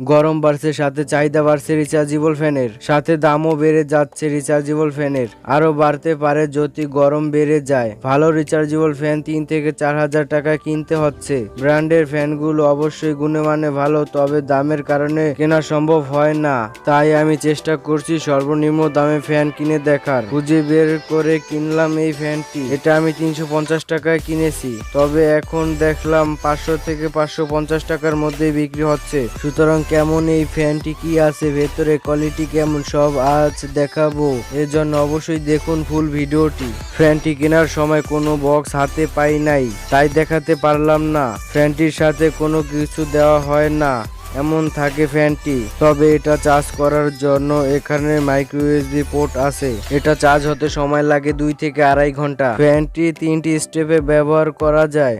গরম বাড়ছে, সাথে চাহিদা বাড়ছে রিচার্জেবল ফ্যানের। সাথে দামও বেড়ে যাচ্ছে রিচার্জেবল ফ্যানের। আরও বাড়তে পারে যদি গরম বেড়ে যায়। ভালো রিচার্জেবল ফ্যান তিন থেকে চার হাজার টাকা কিনতে হচ্ছে। ব্র্যান্ডের ফ্যানগুলো অবশ্যই গুণমানে ভালো, তবে দামের কারণে কেনা সম্ভব হয় না। তাই আমি চেষ্টা করছি সর্বনিম্ন দামে ফ্যান কিনে দেখার। খুঁজে বের করে কিনলাম এই ফ্যানটি। এটা আমি তিনশো পঞ্চাশ টাকায় কিনেছি। তবে এখন দেখলাম পাঁচশো থেকে পাঁচশো পঞ্চাশ টাকার মধ্যে বিক্রি হচ্ছে। সুতরাং কেমন এই ফ্যানটি, কি আছে, ভেতরে কোয়ালিটি কেমন, সব আজ দেখাবো। এর জন্য অবশ্যই দেখুন ফুল ভিডিওটি। ফ্যানটি কেনার সময় কোনো বক্স হাতে পাই নাই, তাই দেখাতে পারলাম না। ফ্যানটির সাথে কোনো কিছু দেওয়া হয় না, এমন থাকে ফ্যানটি। তবে এটা চার্জ করার জন্য এখানে মাইক্রো ইউএসবি পোর্ট আছে। এটা চার্জ হতে সময় লাগে দুই থেকে আড়াই ঘণ্টা। ফ্যানটি তিনটি স্টেপে ব্যবহার করা যায়।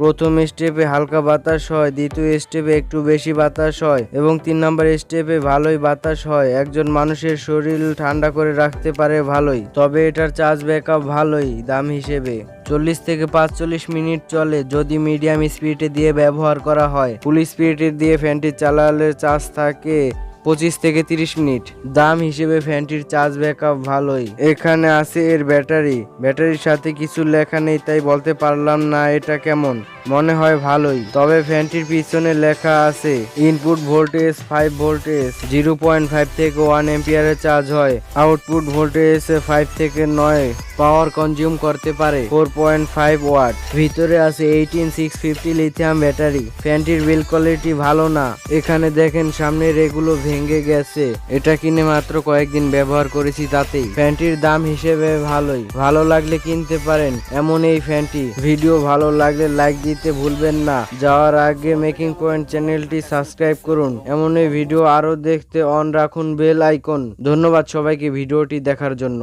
প্রথম স্টেপে হালকা বাতাস হয়, দ্বিতীয় স্টেপে একটু বেশি বাতাস হয় এবং তিন নম্বর স্টেপে ভালোই বাতাস হয়। একজন মানুষের শরীর ঠান্ডা করে রাখতে পারে ভালোই, তবে এটার চার্জ ব্যাকআপ ভালোই দাম হিসেবে। চল্লিশ থেকে পাঁচচল্লিশ মিনিট চলে যদি মিডিয়াম স্পিডে দিয়ে ব্যবহার করা হয়। ফুল স্পিডে দিয়ে ফ্যানটি চালালে চার্জ থাকে পঁচিশ থেকে তিরিশ মিনিট। দাম হিসেবে ফ্যানটির চার্জ ব্যাকআপ ভালোই। এখানে আছে এর ব্যাটারি। ব্যাটারির সাথে কিছু লেখা নেই, তাই বলতে পারলাম না এটা কেমন। মনে হয় ভালোই। তবে ফ্যানটির পিছনে লেখা আছে input voltage five voltage zero point five থেকে ওয়ান এম্পিয়ারের চার্জ হয়। আউটপুট ভোল্টেজ ফাইভ থেকে নয় পাওয়ার কনজিউম করতে পারে ফোর পয়েন্ট ফাইভ ওয়াট ভিতরে আছে eighteen six fifty lithium battery ফ্যানটির build quality ভালো না। এখানে দেখেন সামনের এগুলো ভেঙে গেছে। এটা কিনে মাত্র কয়েকদিন ব্যবহার করেছি তাতেই। ফ্যানটির দাম হিসেবে ভালোই। ভালো লাগলে কিনতে পারেন এমন এই ফ্যানটি। ভিডিও ভালো লাগলে লাইক দিতে ভুলবেন না। যাওয়ার আগে মেকিং পয়েন্ট চ্যানেলটি সাবস্ক্রাইব করুন। এমনই ভিডিও আরও দেখতে অন রাখুন বেল আইকন। ধন্যবাদ সবাইকে ভিডিওটি দেখার জন্য।